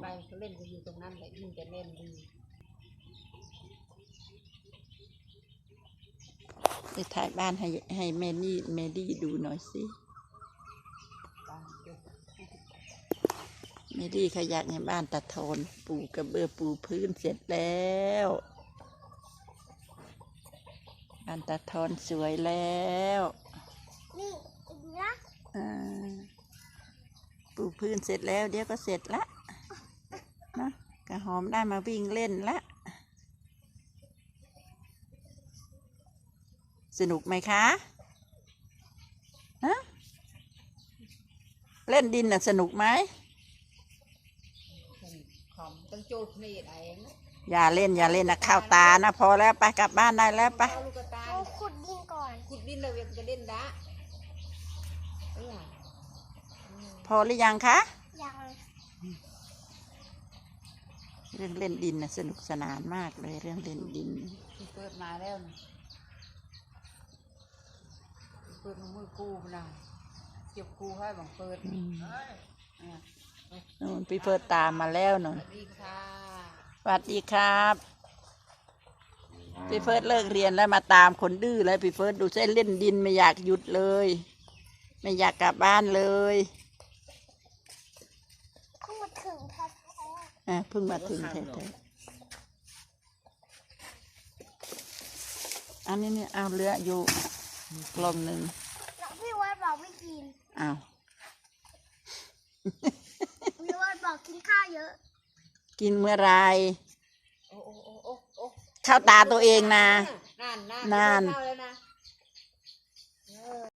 ไปเขาเล่นกันอยู่ตรงนั้นแหละยิ่งจะเล่นดีไปถ่ายบ้านให้ให้แม่นี่แม่ดีดูหน่อยสิบางจุดแม่ดีเขาอยากให้บ้านตะโทนปูกระเบื้อปูพื้นเสร็จแล้วบ้านตะโทนสวยแล้ว นี่อีกนะอ่าปู พื้นเสร็จแล้วเดี๋ยวก็เสร็จละนะกระหอมได้มาวิ่งเล่นละสนุกไหมคะฮะเล่นดินน่ะสนุกไหมคอมต้องโจทย์นี่เองนะอย่าเล่นอย่าเล่นนะเข้าตานะพอแล้วไปกลับบ้านได้แล้วไปเอาลูกกระตาเราขุดดินก่อนขุดดินเลยจะเล่นดะเออ พอหรือยังคะยังเรื่องเล่นดินน่ะสนุกสนานมากเลยเรื่องเล่นดินที่เปิดมาแล้วนะเปิดมือกูมาหน่อยเก็บกูให้บังเปิดอืมอะนู่นพี่เฟิร์สตามมาแล้วนสนวัสดีค่ะสวัสดีครับพี่เฟิร์สเลิกเรียนแล้วมาตามคนดื้อแล้วพี่เฟิร์สดูเส้นเล่นดินไม่อยากหยุดเลย ไม่อยากกลับบ้านเลยเพิ่งมาถึงแท้อะเพิ่งมาถึงแท้ๆอันนี้เนี่ยเอาเรืออยู่กลมหนึ่งๆแล้วพี่วัดบอกไม่กินอ้าวพี่วัดบอกกินข้าวเยอะ กินเมื่อไหรโอ้โอ้โอ้โอ้โอ้เข้าตาตัวเองนะนั่นนั่นนั่นเข้าแล้วนะ